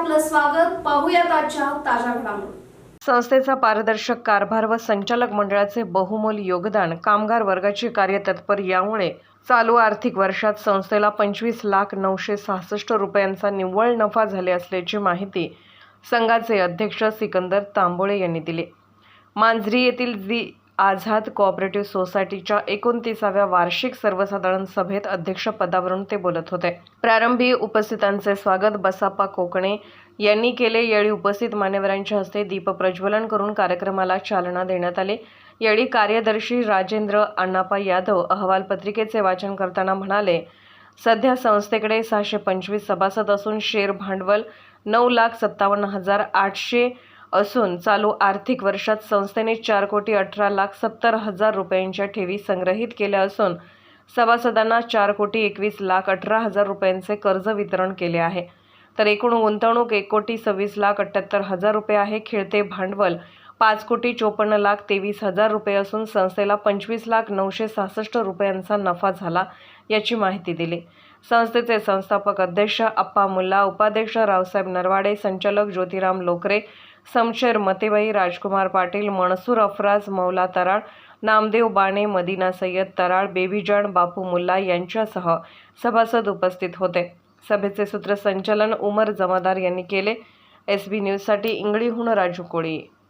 स्वागत. पाहूयात आजच्या ताज्या घडामोडी. संस्थेचा पारदर्शक कारभार व संचालक मंडळाचे बहुमोल योगदान कामगार वर्गाची कार्यतत्पर यामुळे चालू आर्थिक वर्षात संस्थेला पंचवीस लाख नऊशे सहासष्ट रुपयांचा निव्वळ नफा झाले असल्याची माहिती संघाचे अध्यक्ष सिकंदर तांबोळे यांनी दिली. मांजरी येथील जी आझाद कोऑपरेटिव्ह सोसायटीच्या एकोणतीसाव्या वार्षिक सर्वसाधारण सभेत अध्यक्षपदावरून ते बोलत होते. प्रारंभी उपस्थितांचे स्वागत बसाप्पा कोकणे यांनी केले. यावेळी उपस्थित मान्यवरांच्या हस्ते दीप प्रज्वलन करून कार्यक्रमाला चालना देण्यात आली. यावेळी कार्यदर्शी राजेंद्र अण्णापा यादव अहवाल पत्रिकेचे वाचन करताना म्हणाले सध्या संस्थेकडे सहाशे पंचवीस सभासद असून शेअर भांडवल नऊ लाख सत्तावन्न हजार आठशे असून चालू आर्थिक वर्षात संस्थेने चार कोटी अठरा लाख सत्तर हजार रुपयांच्या ठेवी संग्रहित केल्या असून सभासदांना चार कोटी एकवीस लाख अठरा हजार रुपयांचे कर्ज वितरण केले आहे. तर एकूण गुंतवणूक एक कोटी सव्वीस लाख अठ्ठ्याहत्तर हजार रुपये आहे. खेळते भांडवल पाच कोटी चोपन्न लाख तेवीस हजार रुपये असून संस्थेला पंचवीस लाख नऊशे सहासष्ट रुपयांचा नफा झाला याची माहिती दिली. संस्थेचे संस्थापक अध्यक्ष अप्पा मुल्ला उपाध्यक्ष रावसाहेब नरवाडे संचालक ज्योतिराम लोकरे समशेर मतेबाई राजकुमार पाटील मनसूर अफराज मौला तराळ नामदेव बाणे मदिना सय्यद तराळ बेबीजान बापू मुल्ला यांच्यासह सभासद उपस्थित होते. सभेचे सूत्रसंचालन उमर जमादार यांनी केले. एस बी न्यूजसाठी इंगळीहून राजू कोळी.